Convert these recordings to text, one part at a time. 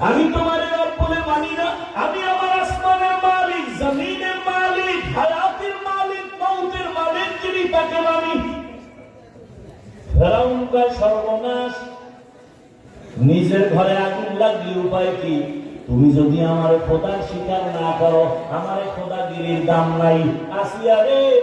আমি তোমার বলে মানি না। আমি আমার আসমানের মালিক, জমিনের মালিক, হায়াতের মালিক, মৌতের মালিক যিনি, তাকে মানি। সর্বনাশ। নিজের ঘরে আগুন লাগলে উপায় কি? তুমি যদি আমার খোদার স্বীকার না করো, আমার খোদাগিরির দাম নাই। আসিয়া রে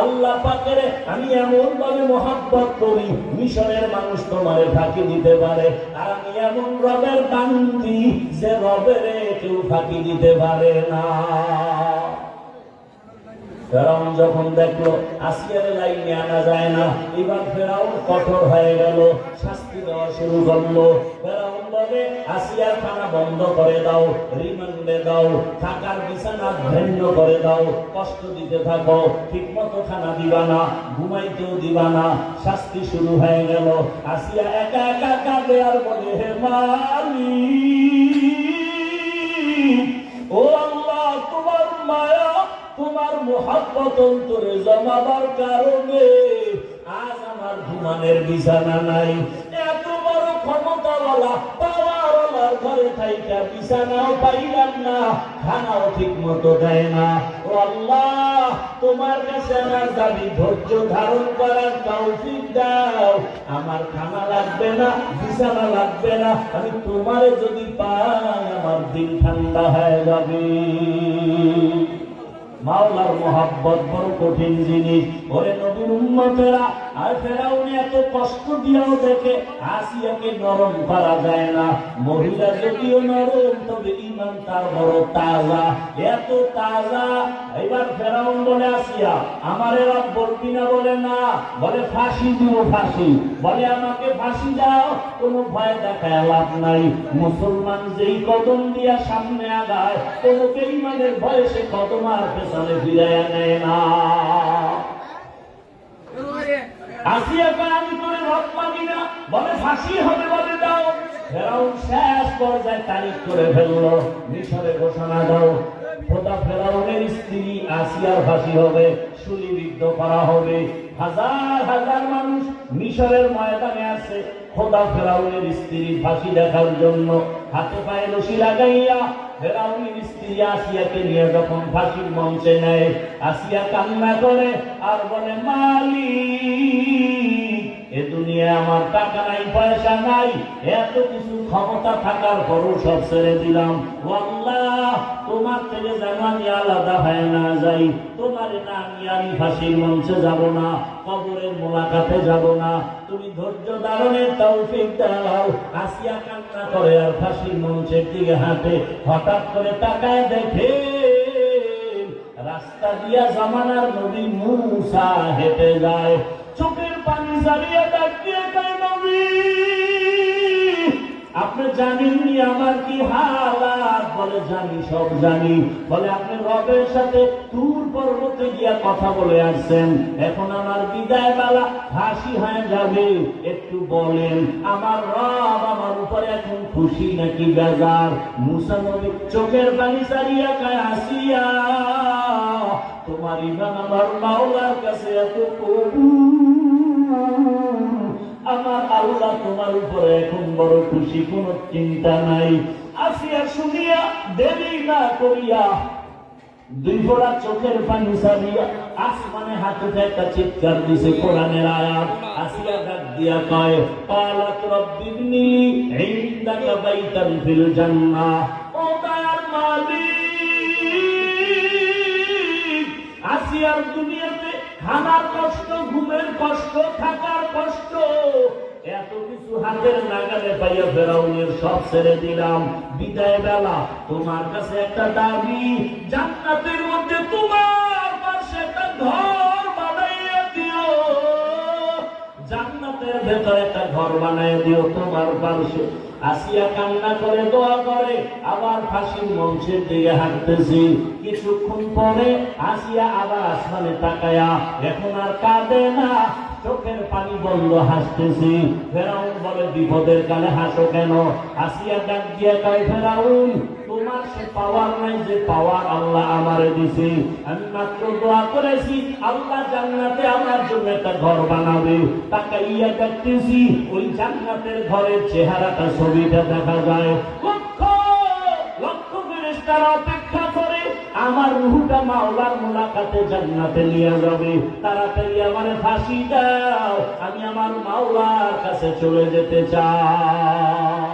আল্লাহ পাকের, আমি এমন ভাবে মহাব্বত করি, মিশরের মানুষ তোমারে ফাঁকি দিতে পারে, আর আমি এমন রবের বান্দি যে রবের কেউ ফাঁকি দিতে পারে না। ফেরাউন যখন দেখল, আসিয়ার লাইনে আনা যায় না, এবার ফেরাউন কঠোর হয়ে গেল, শাস্তি দেওয়া শুরু করল। ফেরাউন বলে আসিয়ার খানা বন্ধ করে দাও, রিমান্ডে দাও, থাকার বিছানা ভিন্ন করে দাও, কষ্ট দিতে থাকো ঠিক মতো খানা দিবা না, ঘুমাইতেও দিবা না, শাস্তি শুরু হয়ে গেল। আসিয়া একা একা কাঁদে আর বলে, হে মালিক ও আল্লাহ, তোমার মায়া, তোমার মোহাব্বত অন্তরে জমাবার কারণে আজ আমার ঘুমানের বিছানা নাই। এত বড় ক্ষমতাওয়ালা ঘরে থাইকা বিছানাও পাইলাম না, খানাও ঠিক মতো দেয় না। ও আল্লাহ, তোমার কাছে আমার দাবি ধৈর্য ধারণ করার তৌফিক দাও। আমার খানা লাগবে না, বিছানা লাগবে না, আমি তোমারে যদি পাই, আমার দিন ঠান্ডা হয়ে যাবে। মাওলার মোহাব্বত বড় কঠিন জিনিস। ওরে নবীর উম্মতেরা, আর ফেরাউনি এত কষ্ট দিয়েও দেখে আসিয়াকে নরম করা যায় না। মহিলা যদিও নরম, তবে ইমান তার বড় তাজা এত তাজা। এবার ফেরাউন বলে আসিয়া আমার বলবি না বলে না বলে ফাঁসি দিব ফাঁসি বলে আমাকে ফাঁসি দাও কোনো ভয় দেখায় লাভ নাই। মুসলমান যেই কদম দিয়া সামনে আগায় কোনো বেইমানের ভয়ে সে কদম আর পেছনে ফিরাইয়া নেয় না। আসিয়া আমি করে মানি না বলে ফাঁসি হবে বলে ফেরাউন শেষ পর্যায়ে তারিখ করে ফেলল। মিশরে ঘোষণা দাও, খোদা ফেরাউনের স্ত্রী আসিয়ার ফাঁসি হবে সুলিবিদ্ধ করা হবে। হাজার হাজার মানুষ মিশরের ময়দানে আছে, খোদা ফেরাউনের স্ত্রী ফাঁসি দেখার জন্য। হাতে পায়ে রশি লাগাইয়া ফেরাউনের স্ত্রী আসিয়াকে নিয়ে যখন ফাঁসির মঞ্চে নেয়, আসিয়া কান্না করে, আর বলে, মালিক! এ দুনিয়ায় আমার টাকা নাই, পয়সা নাই, এত কিছু ক্ষমতা থাকার পরও সব ছেড়ে দিলাম। আল্লাহ তোমার থেকে যেন আমি আলাদা হয়ে না যাই, তোমার না আমি আমি ফাঁসির মঞ্চে যাব না, কবরের মোলাকাতে যাব না। তুমি ধৈর্য ধারণের তৌফিক দাও, আসিয়া কান্না করে আর ফাঁসির মঞ্চের দিকে হাঁটে, হঠাৎ করে তাকায় দেখে রাস্তা দিয়া জামানার নবী মুসা হেঁটে যায়। জারিয়ে ডাক দিয়ে নবী। আপনি জানেননি আমার কি হালাত? বলে, জানি, সব জানি। বলে, আপনি রবের সাথে তুর পর্বতে গিয়া কথা বলে আসছেন। এখন আমার বিদায় বেলা হাসি হয়ে যাবে। একটু বলেন, আমার রব আমার উপরে এখন খুশি নাকি বেজার? মুসা নবী চোখের পানি সারিয়া কায় আসিয়া, তোমার ইমান আমার মাওলার কাছে এত কবুল। তোমার উপরে এখন বড় খুশি, কোন চিন্তা নাই। আসিয়া শুনিয়া দেরি না করিয়া দুই ফোড়া চোখের পানি সারিয়া আসমানে হাতে একটা চিৎকার দিছে কোরআনের আয়াত। আসিয়া ডাক দিয়া কয় পালাত রব্বিবনি ইনদাকা বাইতান ফিল জান্নাহ। ও দয়ার মালিক, আসিয়ার দুনিয়াতে খানার কষ্ট, ঘুমের কষ্ট, থাকার কষ্ট তোমার কাছে একটা দাবি, জান্নাতের মধ্যে তোমার পাশে একটা ঘর দিও। জান্নাতের ভেতরে একটা ঘর দিও তোমার পাশে। আসিয়া কান্না করে, দোয়া করে, আবার ফাঁসির মঞ্চের দিকে হাঁটতেছি। কিছুক্ষণ পরে আসিয়া আবার আসমানে তাকায়া, এখন আর কাঁদে না। চোখের পানি বন্ধ হাসতেছি। ফেরাউন বলে, বিপদের কালে হাসো কেন? আসিয়া ডাক দিয়ে কয়, ফেরাউন, তোমার সে পাওয়ার নাই যে পাওয়ার আল্লাহ দিছে। আমি মাত্র দোয়া করেছি, আল্লাহ জান্নাতে আমার জন্য একটা ঘর বানাবে। তাকে ইয়া দেখতেছি, ওই জান্নাতের ঘরের চেহারাটা ছবিটা দেখা যায়। লক্ষ লক্ষ ফেরেশতারা অপেক্ষা আমার রুহুটা মাওলার মোলাকাতে জান্নাতে নিয়ে যাবে। তাড়াতাড়ি আমার ফাঁসি দাও, আমি আমার মাওলার কাছে চলে যেতে চাই।